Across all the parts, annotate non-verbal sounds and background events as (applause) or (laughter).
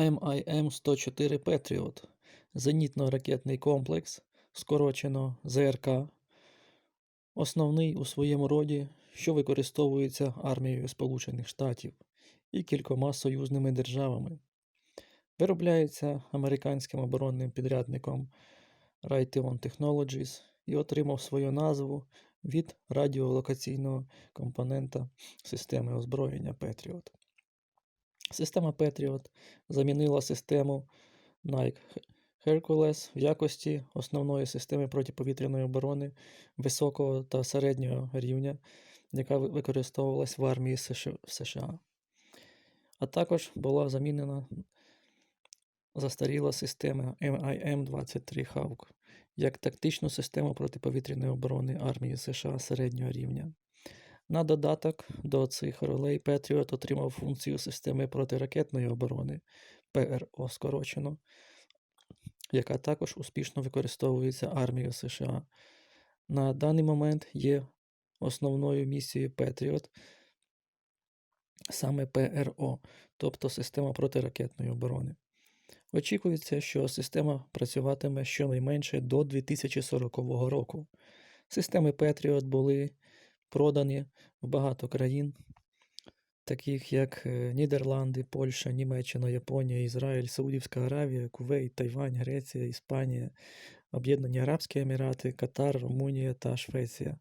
МIM-104 Patriot – зенітно-ракетний комплекс, скорочено ЗРК, основний у своєму роді, що використовується армією Сполучених Штатів і кількома союзними державами. Виробляється американським оборонним підрядником Raytheon Technologies і отримав свою назву від радіолокаційного компонента системи озброєння Patriot. Система Patriot замінила систему Nike Hercules в якості основної системи протиповітряної оборони високого та середнього рівня, яка ви- використовувалась в армії США. А також була замінена застаріла система MIM-23 Hawk як тактичну систему протиповітряної оборони армії США середнього рівня. На додаток до цих ролей Patriot отримав функцію системи протиракетної оборони ПРО скорочено, яка також успішно використовується армією США. На даний момент є основною місією Patriot саме ПРО, тобто система протиракетної оборони. Очікується, що система працюватиме щонайменше до 2040 року. Системи Patriot були продані в багато країн, таких як е, Нідерланди, Польща, Німеччина, Японія, Ізраїль, Саудівська Аравія, Кувейт, Тайвань, Греція, Іспанія, Об'єднані Арабські Емірати, Катар, Румунія та Швеція.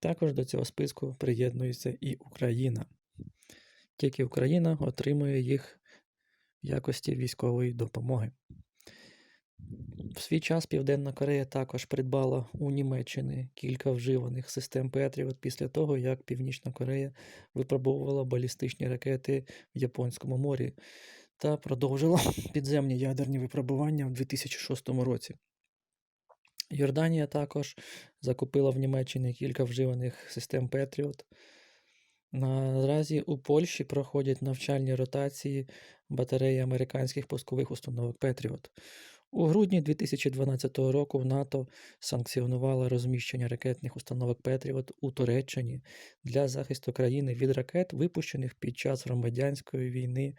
Також до цього списку приєднується і Україна. Тільки Україна отримує їх в якості військової допомоги. В свій час Південна Корея також придбала у Німеччини кілька вживаних систем Patriot після того, як Північна Корея випробовувала балістичні ракети в Японському морі та продовжила (laughs) підземні ядерні випробування в 2006 році. Йорданія також закупила в Німеччині кілька вживаних систем Patriot. Наразі у Польщі проходять навчальні ротації батареї американських пускових установок Patriot. У грудні 2012 року НАТО санкціонувало розміщення ракетних установок Patriot у Туреччині для захисту країни від ракет, випущених під час громадянської війни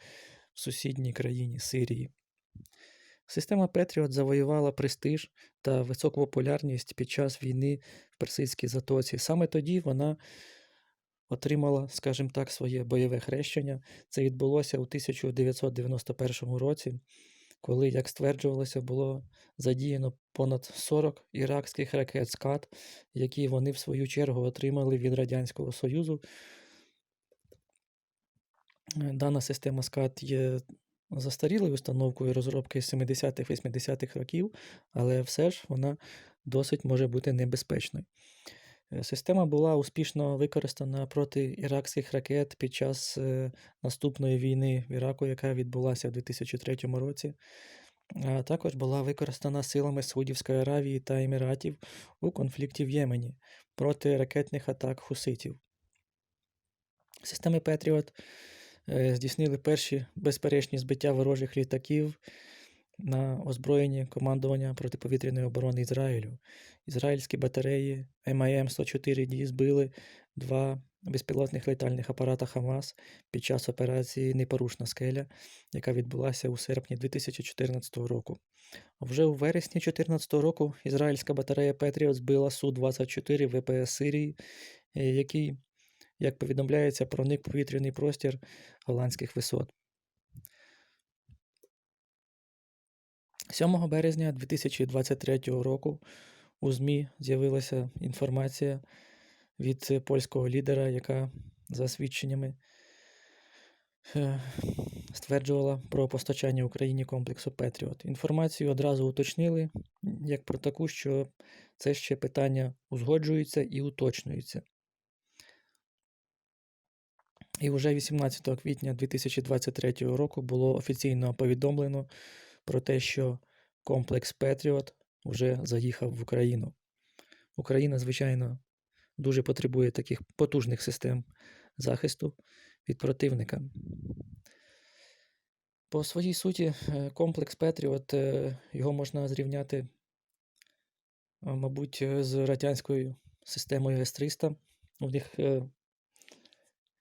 в сусідній країні Сирії. Система Patriot завоювала престиж та високу популярність під час війни в Персидській затоці. Саме тоді вона отримала, скажімо так, своє бойове хрещення. Це відбулося у 1991 році, коли, як стверджувалося, було задіяно понад 40 іракських ракет «Скат», які вони в свою чергу отримали від Радянського Союзу. Дана система СКАТ є застарілою установкою розробки 70-х-80-х років, але все ж вона досить може бути небезпечною. Е, Система була успішно використана проти іракських ракет під час е, наступної війни в Іраку, яка відбулася в 2003 році. А також була використана силами Саудівської Аравії та Еміратів у конфлікті в Ємені проти ракетних атак хуситів. Системи Patriot е, здійснили перші безперечні збиття ворожих літаків на озброєнні командування протиповітряної оборони Ізраїлю. Ізраїльські батареї МАМ-104 збили два безпілотних летальних апарата Хамас під час операції Непорушна скеля, яка відбулася у серпні 2014 року. Вже у вересні 2014 року ізраїльська батарея Петріот збила Су-24 ВПС Сирії, е, який, як повідомляється, проник повітряний простір голландських висот. 7 березня 2023 року у ЗМІ з'явилася інформація від польського лідера, яка за свідченнями е, стверджувала про постачання Україні комплексу Петріот. Інформацію одразу уточнили, як про таку, що це ще питання узгоджується і уточнюється. І вже 18 квітня 2023 року було офіційно повідомлено про те, що комплекс Patriot вже заїхав в Україну. Україна, звичайно, дуже потребує таких потужних систем захисту від противника. По своїй суті, е, комплекс Patriot, е, його можна зрівняти, е, мабуть, з радянською системою С-300. У них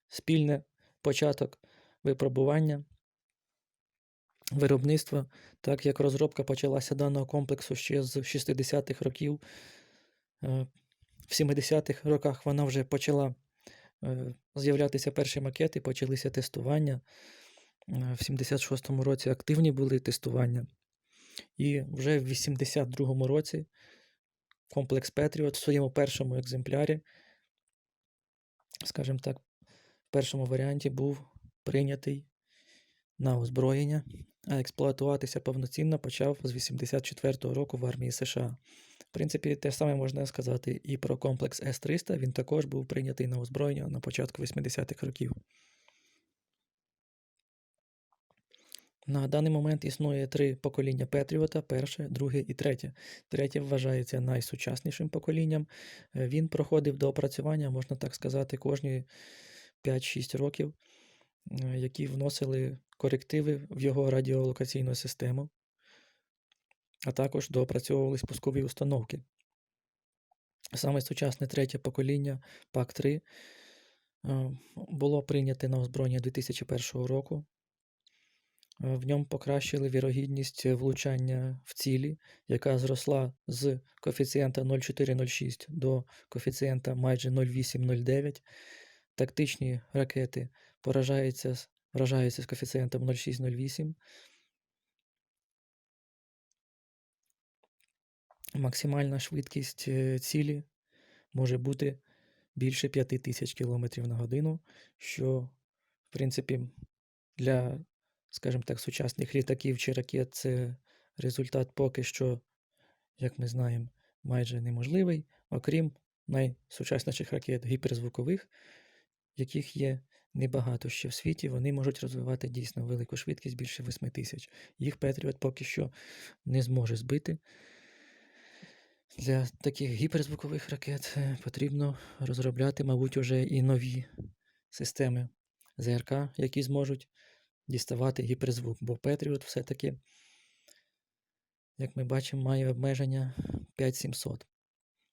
спільне початок випробування виробництва, так як розробка почалася даного комплексу ще з 60-х років. е, В 70-х роках вона вже почала е, з'являтися перші макети, почалися тестування. Е, В 76-му році активні були тестування. І вже в 82-му році комплекс Петріот в своєму першому екземплярі, скажімо так, в першому варіанті був прийнятий на озброєння, а експлуатуватися повноцінно почав з 84-го року в армії США. В принципі, те саме можна сказати і про комплекс С-300. Він також був прийнятий на озброєння на початку 80-х років. На даний момент існує три покоління Петріота: перше, друге і третє. Третє вважається найсучаснішим поколінням. Е, Він проходив до опрацювання, можна так сказати, кожні 5-6 років, які вносили корективи в його радіолокаційну систему, а також доопрацьовувались пускові установки. Саме сучасне третє покоління ПАК-3 е, було прийняте на озброєння 2001 року. Е, В ньому покращили вірогідність влучання в цілі, яка зросла з коефіцієнта 0,406 до коефіцієнта майже 0,809. Тактичні ракети поражаються, з- вражаються з коефіцієнтом 0,608. Максимальна швидкість е, цілі може бути більше 5000 км на годину, що, в принципі, для, скажімо так, сучасних літаків чи ракет це результат поки що, як ми знаємо, майже неможливий, окрім найсучасніших ракет гіперзвукових, яких є небагато ще в світі, вони можуть розвивати дійсно велику швидкість більше 8 тисяч. Їх Петріот поки що не зможе збити. Для таких гіперзвукових ракет е, потрібно розробляти, мабуть, уже і нові системи ЗРК, які зможуть діставати гіперзвук. Бо Петріот все-таки, як ми бачимо, має обмеження 5700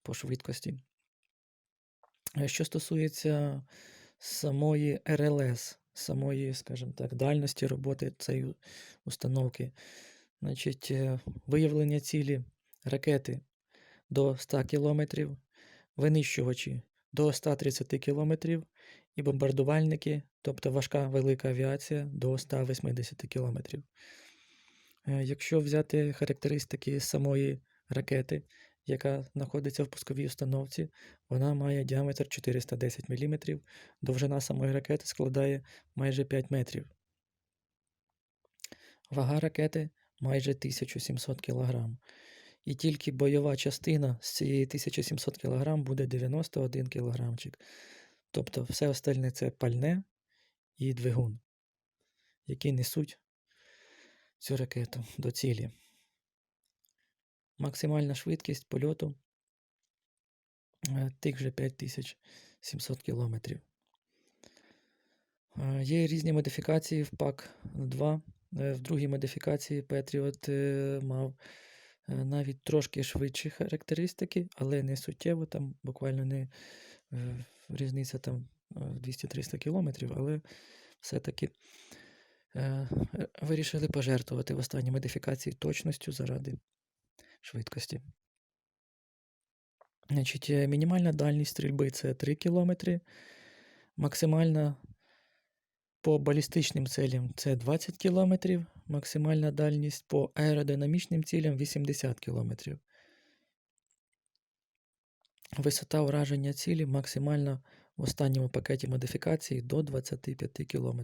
по швидкості. Е, Що стосується самої РЛС, самої, скажімо так, дальності роботи цієї установки, значить, е, виявлення цілі ракети до 100 км, винищувачі до 130 км і бомбардувальники, тобто важка велика авіація до 180 км. Е, Якщо взяти характеристики самої ракети, яка знаходиться в пусковій установці, вона має діаметр 410 мм, довжина самої ракети складає майже 5 метрів. Вага ракети майже 1700 кг. І тільки бойова частина з цієї 1700 кг буде 91 кілограмчик. Тобто все остальне це пальне і двигун, які несуть цю ракету до цілі. Максимальна швидкість польоту е, тих же 5700 км. Є різні модифікації в ПАК-2. Е, В другій модифікації е, мав е, навіть трошки швидші характеристики, але не суттєво, там буквально не е, різниця там е, в 200-300 кілометрів, але все-таки е, е, вирішили пожертвувати в останній модифікації точністю заради швидкості. Значить, е, мінімальна дальність стрільби це 3 км, максимальна по балістичним целям це 20 км, максимальна дальність по аеродинамічним цілям 80 км. Висота ураження цілі максимальна в останньому пакеті модифікації до 25 км.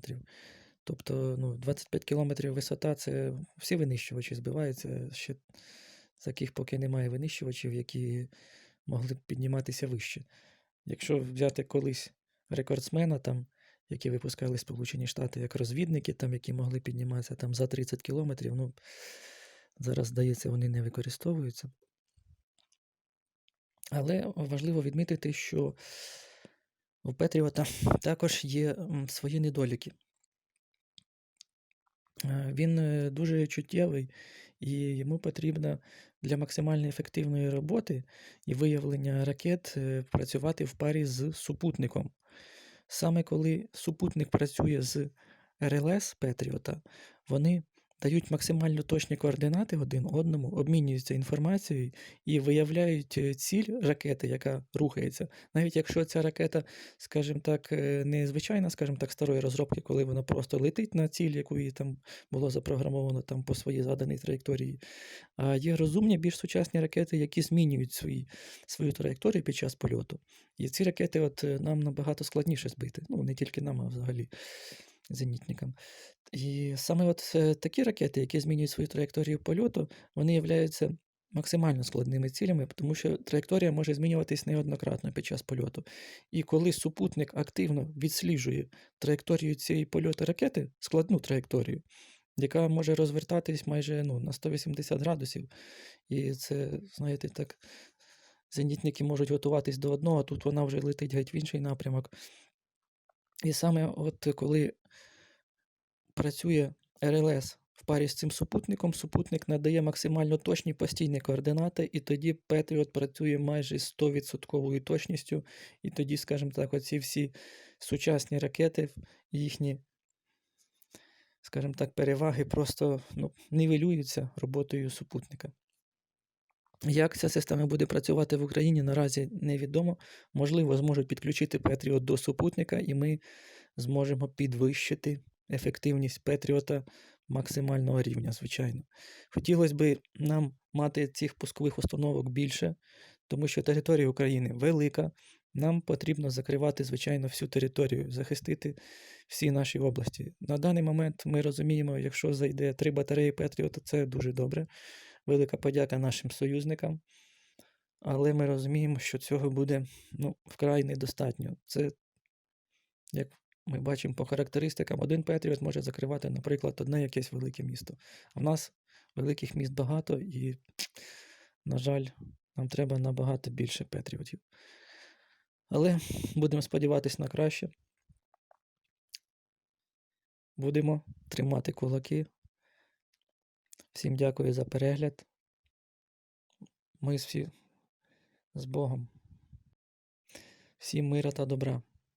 Тобто ну, 25 км висота це всі винищувачі збиваються. Ще таких поки немає винищувачів, які могли б підніматися вище. Якщо взяти колись рекордсмена, там, які випускали Сполучені Штати як розвідники, там, які могли підніматися там, за 30 кілометрів, ну, зараз, здається, вони не використовуються. Але важливо відмітити, що у Петріота також є свої недоліки. Е, Він е, дуже чуттєвий, і йому потрібно для максимально ефективної роботи і виявлення ракет е, працювати в парі з супутником. Саме коли супутник працює з РЛС Петріота, вони дають максимально точні координати один одному, обмінюються інформацією і виявляють е, ціль ракети, яка рухається. Навіть якщо ця ракета, скажімо так, е, не звичайна, скажімо так, старої розробки, коли вона просто летить на ціль, яку їй там було запрограмовано там по своїй заданій траєкторії. А є розумні, більш сучасні ракети, які змінюють свої, свою траєкторію під час польоту. І ці ракети от, е, нам набагато складніше збити. Ну, не тільки нам, а взагалі зенітникам. І саме от е, такі ракети, які змінюють свою траєкторію польоту, вони являються максимально складними цілями, тому що траєкторія може змінюватись неоднократно під час польоту. І коли супутник активно відсліджує траєкторію цієї польоту ракети, складну траєкторію, яка може розвертатись майже ну, на 180 градусів. І це, знаєте, так, зенітники можуть готуватись до одного, а тут вона вже летить геть в інший напрямок. І саме от коли працює РЛС в парі з цим супутником, супутник надає максимально точні постійні координати, і тоді Петріот працює майже з 100% точністю. І тоді, скажімо так, оці всі сучасні ракети, їхні, скажімо так, переваги просто ну, нівелюються роботою супутника. Як ця система буде працювати в Україні, наразі невідомо. Можливо, зможуть підключити Петріот до супутника, і ми зможемо підвищити ефективність Петріота максимального рівня, звичайно. Хотілося б нам мати цих пускових установок більше, тому що територія України велика. Нам потрібно закривати, звичайно, всю територію, захистити всі наші області. На даний момент ми розуміємо, якщо зайде три батареї Петріота, це дуже добре. Велика подяка нашим союзникам. Але ми розуміємо, що цього буде ну, вкрай недостатньо. Це, як ми бачимо по характеристикам, один Петріот може закривати, наприклад, одне якесь велике місто. А в нас великих міст багато і, на жаль, нам треба набагато більше Петріотів. Але будемо сподіватися на краще. Будемо тримати кулаки. Всім дякую за перегляд. Ми всі з Богом. Всім мира та добра.